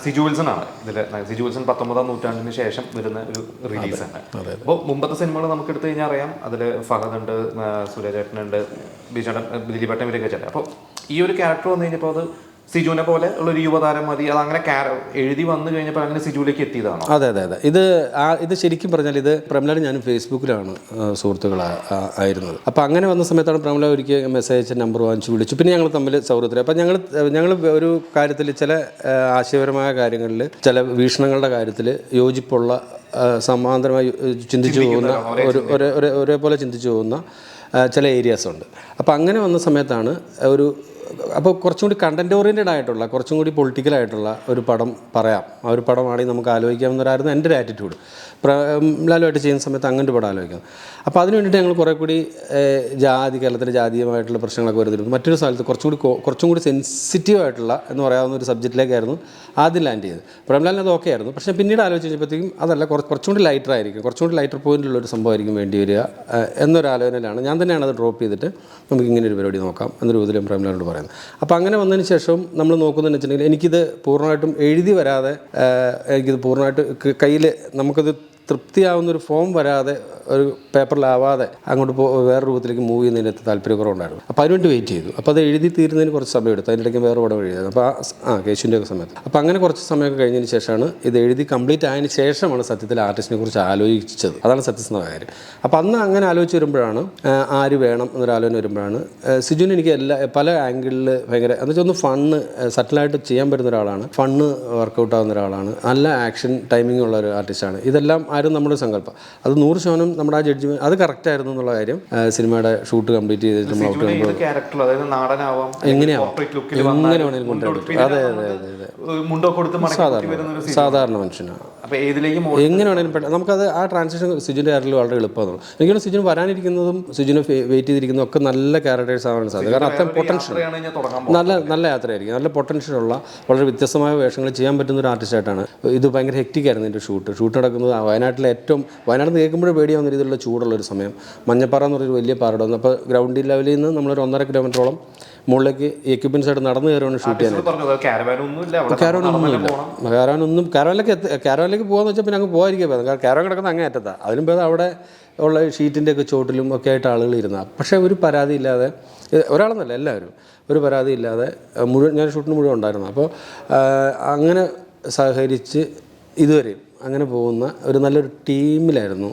Siju Wilson ആണ് ഇതിൽ Siju Wilson പത്തൊമ്പതാം നൂറ്റാണ്ടിന് ശേഷം വരുന്ന ഒരു റിലീസ് തന്നെ അപ്പോൾ മുമ്പത്തെ സിനിമകൾ നമുക്ക് എടുത്തു കഴിഞ്ഞാൽ അറിയാം. അതിൽ ഫഹദ് ഉണ്ട് സുരേഷേട്ടനുണ്ട് ബിജുടൻ ദിലീപേട്ടൻ ഇവരൊക്കെ ചേട്ടൻ അപ്പോൾ ഈ ഒരു ക്യാരക്ടർ വന്നു കഴിഞ്ഞപ്പോൾ അത് സിജുവിനെ പോലെ ഉള്ള ഒരു യുവതാരം മതി. അത് അങ്ങനെ എഴുതി വന്നു കഴിഞ്ഞപ്പോൾ അങ്ങനെ സിജുവിലേക്ക് എത്തിയതാണോ? അതെ അതെ അതെ. ഇത് ആ ഇത് ശരിക്കും പറഞ്ഞാൽ ഇത് പ്രമലാട് ഞാൻ ഫേസ്ബുക്കിലാണ് സുഹൃത്തുക്കൾ ആയിരുന്നത്. അപ്പോൾ അങ്ങനെ വന്ന സമയത്താണ് പ്രമല ഒരിക്കൽ മെസ്സേജ് അയച്ച നമ്പർ വാങ്ങിച്ച് വിളിച്ചു. പിന്നെ ഞങ്ങൾ തമ്മിൽ സൗഹൃദത്തിൽ അപ്പോൾ ഞങ്ങൾ ഞങ്ങൾ ഒരു കാര്യത്തിൽ ചില ആശയപരമായ കാര്യങ്ങളിൽ ചില വീക്ഷണങ്ങളുടെ കാര്യത്തിൽ യോജിപ്പുള്ള സമാന്തരമായി ചിന്തിച്ചു പോകുന്ന ഒരു ഒരേ ഒരേ ഒരേപോലെ ചിന്തിച്ചു പോകുന്ന ചില ഏരിയാസ് ഉണ്ട്. അപ്പോൾ അങ്ങനെ വന്ന സമയത്താണ് ഒരു അപ്പോൾ കുറച്ചും കൂടി കണ്ടന്റ് ഓറിയന്റഡ് ആയിട്ടുള്ള കുറച്ചും കൂടി പൊളിറ്റിക്കൽ ആയിട്ടുള്ള ഒരു പടം പറയാം. ആ ഒരു പടമാണെങ്കിൽ നമുക്ക് ആലോചിക്കാമെന്നൊരായിരുന്നു എന്റെ ഒരു ആറ്റിറ്റ്യൂഡ് ലാലുമായിട്ട് ചെയ്യുന്ന സമയത്ത് അങ്ങനെ ഒരു പടം ആലോചിക്കാം. അപ്പോൾ അതിന് വേണ്ടിയിട്ട് ഞങ്ങൾ കുറേ കൂടി ജാതി കേരളത്തിലെ ജാതീയമായിട്ടുള്ള പ്രശ്നങ്ങളൊക്കെ വരുന്നുണ്ട്. മറ്റൊരു സ്ഥലത്ത് കുറച്ചും കൂടി കുറച്ചും കൂടി സെൻസിറ്റീവ് ആയിട്ടുള്ള എന്ന് പറയാവുന്ന ഒരു സബ്ജക്റ്റിലേക്കായിരുന്നു ആദ്യം ലാൻഡ് ചെയ്തത്. പ്രേംലാലിന് അത് ഓക്കെ ആയിരുന്നു. പക്ഷേ പിന്നീട് ആലോചിച്ച് കഴിഞ്ഞപ്പോഴത്തേക്കും അതല്ല കുറച്ച് കൂടി ലൈറ്റർ ആയിരിക്കും. കുറച്ചും കൂടി ലൈറ്റർ പോയിന്റുള്ള ഒരു സംഭവമായിരിക്കും വേണ്ടി വരിക എന്നൊരാലോചനയിലാണ് ഞാൻ തന്നെയാണ് അത് ഡ്രോപ്പ് ചെയ്തിട്ട് നമുക്ക് ഇങ്ങനെ ഒരു പരിപാടി നോക്കാം. എന്നൊരു രൂപത്തിലും പ്രേംലാലിനോട് പറയുന്നത് അപ്പോൾ അങ്ങനെ വന്നതിന് ശേഷം നമ്മൾ നോക്കുന്നതെന്ന് വെച്ചിട്ടുണ്ടെങ്കിൽ എനിക്കിത് പൂർണമായിട്ടും എഴുതി വരാതെ എനിക്കിത് പൂർണമായിട്ട് കയ്യിൽ നമുക്കത് തൃപ്തിയാവുന്ന ഒരു ഫോം വരാതെ ഒരു പേപ്പറിലാവാതെ അങ്ങോട്ട് പോ വേറെ രൂപത്തിലേക്ക് മൂവ് ചെയ്യുന്നതിന് താല്പര്യക്കുറവുണ്ടായിരുന്നു അപ്പോൾ അതിനുവേണ്ടി വെയിറ്റ് ചെയ്തു. അപ്പോൾ അത് എഴുതി തീരുന്നതിന് കുറച്ച് സമയം എടുത്തു. അതിന്റെ ഇടയ്ക്ക് വേറെ പടം എഴുതിയത്. അപ്പോൾ ആ കേശുവിന്റെ ഒക്കെ സമയത്ത്. അപ്പോൾ അങ്ങനെ കുറച്ച് സമയമൊക്കെ കഴിഞ്ഞതിന് ശേഷമാണ് ഇത് എഴുതി കംപ്ലീറ്റ് ആയതിന് ശേഷമാണ് സത്യത്തിൽ ആർട്ടിസ്റ്റിനെ കുറിച്ച് ആലോചിച്ചത്. അതാണ് സത്യസന്ധമായ കാര്യം. അപ്പോൾ അന്ന് അങ്ങനെ ആലോചിച്ച് വരുമ്പോഴാണ് ആര് വേണം എന്നൊരു ആലോചന വരുമ്പോഴാണ് സിജുൻ എനിക്ക് എല്ലാ പല ആംഗിളിൽ ഭയങ്കര എന്ന് വെച്ചാൽ ഒന്ന് ഫണ്ണ് സെറ്റിലായിട്ട് ചെയ്യാൻ പറ്റുന്ന ഒരാളാണ്. ഫണ്ണ് വർക്കൗട്ട് ആവുന്ന ഒരാളാണ്. നല്ല ആക്ഷൻ ടൈമിംഗ് ഉള്ള ഒരു ആർട്ടിസ്റ്റാണ് ഇതെല്ലാം ആരും നമ്മുടെ സങ്കല്പം. അത് നൂറ് ശതമാനം നമ്മുടെ ആ ജഡ്ജ്മെന്റ് അത് കറക്റ്റ് ആയിരുന്നു എന്നുള്ള കാര്യം സിനിമയുടെ ഷൂട്ട് കംപ്ലീറ്റ് ചെയ്തിട്ട് നമ്മൾ ഔട്ട് എങ്ങനെയാവാം. എങ്ങനെ വേണേലും കൊണ്ടുവരാം. അതെ, വരുന്ന ഒരു സാധാരണ മനുഷ്യനാണ് എങ്ങനെയാണെങ്കിലും എങ്ങനെ വേണേലും പെട്ടെന്ന്. നമുക്കത് ആ ട്രാൻസാക്ഷൻ സിജുന്റെ കാര്യത്തിൽ വളരെ എളുപ്പമാണ്. എനിക്കാണ് സിജുന് വരാനിരിക്കുന്നതും സിജുനെ വെയിറ്റ് ചെയ്തിരിക്കുന്നതും ഒക്കെ നല്ല ക്യാരക്ടേഴ്സ് ആവാൻ സാധ്യത. കാരണം അത്രയും പൊട്ടൻഷ്യൽ നല്ല നല്ല യാത്രയായിരിക്കും. നല്ല പൊട്ടൻഷ്യൽ ഉള്ള വളരെ വ്യത്യസ്തമായ വേഷങ്ങൾ ചെയ്യാൻ പറ്റുന്ന ഒരു ആർട്ടിസ്റ്റായിട്ടാണ് ഇത് ഭയങ്കര ഹെക്റ്റിക് ആയിരുന്നു എന്റെ ഷൂട്ട് ഷൂട്ട് നടക്കുന്നത് വയനാട്ടിലെ ഏറ്റവും വയനാട് കേൾക്കുമ്പോഴും കേൾക്കുമ്പോഴേ പേടിയാവുന്ന രീതിയിലുള്ള ചൂടുള്ളൊരു സമയം. മഞ്ഞപ്പാറ എന്ന് പറഞ്ഞൊരു വലിയ പാറ ഉണ്ടായിരുന്നു അപ്പോൾ ഗ്രൗണ്ട് ലെവലിൽ നിന്ന് നമ്മളൊരു ഒന്നര കിലോമീറ്ററോളം മുകളിലേക്ക് എക്യുപ്മെൻസ് ആയിട്ട് നടന്നു കയറുകയാണ് ഷൂട്ട് ചെയ്യാൻ കാരവാൻ പറഞ്ഞു ക്യാരവാൻ ഒന്നും എത്തി കാരവാനിലേക്ക് പോകാന്ന് വെച്ചാൽ പിന്നെ അങ്ങ് പോകാതിരിക്കാൻ പറ്റും കാരണം കാരവാൻ കിടക്കുന്ന അങ്ങേ അറ്റത്താ. അതിലും ഭേദം അവിടെ ഉള്ള ഷീറ്റിന്റെ ഒക്കെ ചോട്ടിലും ഒക്കെ ആയിട്ട് ആളുകൾ ഇരുന്ന. പക്ഷേ ഒരു പരാതി ഇല്ലാതെ ഒരാളെന്നല്ല എല്ലാവരും. ഒരു പരാതി ഇല്ലാതെ മുഴുവൻ ഞാൻ ഷൂട്ടിന് മുഴുവൻ ഉണ്ടായിരുന്നു. അപ്പോൾ അങ്ങനെ സഹകരിച്ച് ഇതുവരെയും അങ്ങനെ പോകുന്ന ഒരു നല്ലൊരു ടീമിലായിരുന്നു